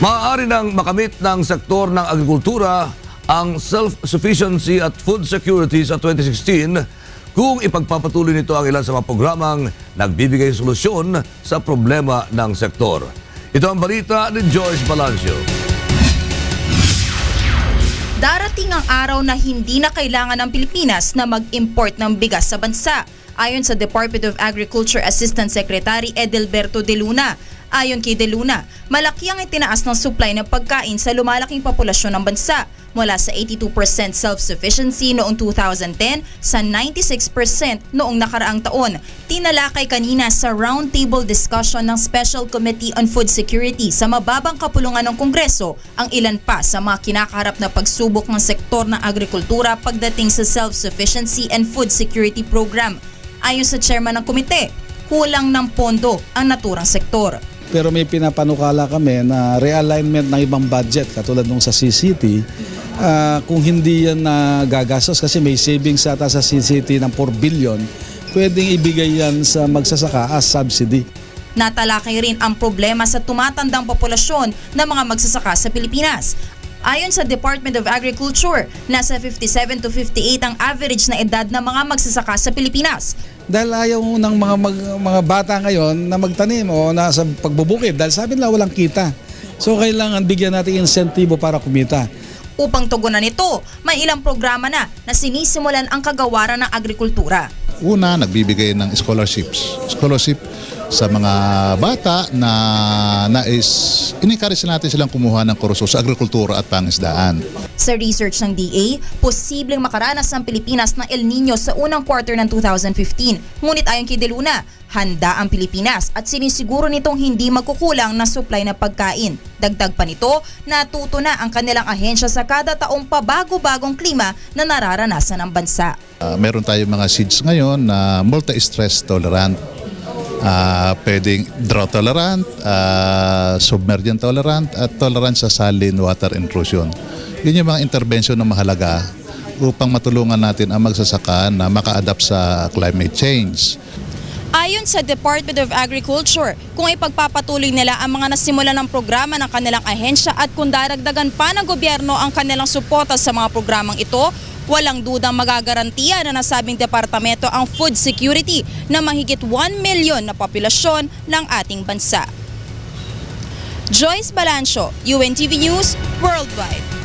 Maaari nang makamit ng sektor ng agrikultura ang self-sufficiency at food security sa 2016 kung ipagpapatuloy nito ang ilan sa mga programang nagbibigay solusyon sa problema ng sektor. Ito ang balita ni Joyce Balancio. Darating ang araw na hindi na kailangan ng Pilipinas na mag-import ng bigas sa bansa. Ayon sa Department of Agriculture Assistant Secretary Edelberto De Luna, ayon kay De Luna, malaki ang itinaas ng supply ng pagkain sa lumalaking populasyon ng bansa mula sa 82% self-sufficiency noong 2010 sa 96% noong nakaraang taon. Tinalakay kanina sa roundtable discussion ng Special Committee on Food Security sa mababang kapulungan ng Kongreso ang ilan pa sa mga kinakaharap na pagsubok ng sektor ng agrikultura pagdating sa self-sufficiency and food security program. Ayon sa chairman ng komite, kulang ng pondo ang naturang sektor. Pero may pinapanukala kami na realignment ng ibang budget katulad nung sa CCT. ah, kung hindi yan na gagastos kasi may savings ata sa CCT ng 4 billion, pwedeng ibigay yan sa magsasaka as subsidy. Natalakay rin ang problema sa tumatandang populasyon ng mga magsasaka sa Pilipinas. Ayon sa Department of Agriculture, nasa 57 to 58 ang average na edad ng mga magsasaka sa Pilipinas. Dahil ayaw ng mga, mag- mga bata ngayon na magtanim o nasa pagbubukid dahil sabi nila walang kita. So kailangan bigyan natin insentibo para kumita. Upang tugunan ito, may ilang programa na na sinisimulan ang kagawaran ng agrikultura. Una, nagbibigay ng scholarships. Scholarship sa mga bata na nais, in-encourage natin silang kumuha ng kurso sa agrikultura at pangisdaan. Sa research ng DA, posibleng makaranas ang Pilipinas ng El Nino sa unang quarter ng 2015. Ngunit ayon kay De Luna, handa ang Pilipinas at sinisiguro nitong hindi magkukulang na supply ng pagkain. Dagdag pa nito, natuto na ang kanilang ahensya sa kada taong pabago-bagong klima na nararanasan ng bansa. Uh, meron tayong mga seeds ngayon na multi-stress tolerant. Uh, pwedeng drought tolerant, uh, submergent tolerant, at tolerant sa saline water intrusion. Yun yung mga intervention na mahalaga upang matulungan natin ang magsasaka na maka-adapt sa climate change. Ayon sa Department of Agriculture, kung ipagpapatuloy nila ang mga nasimula ng programa ng kanilang ahensya at kung daragdagan pa ng gobyerno ang kanilang suporta sa mga programang ito, walang dudang magagarantiya na nasabing departamento ang food security na mahigit 1 milyon na populasyon ng ating bansa. Joyce Balancho, UNTV News, Worldwide.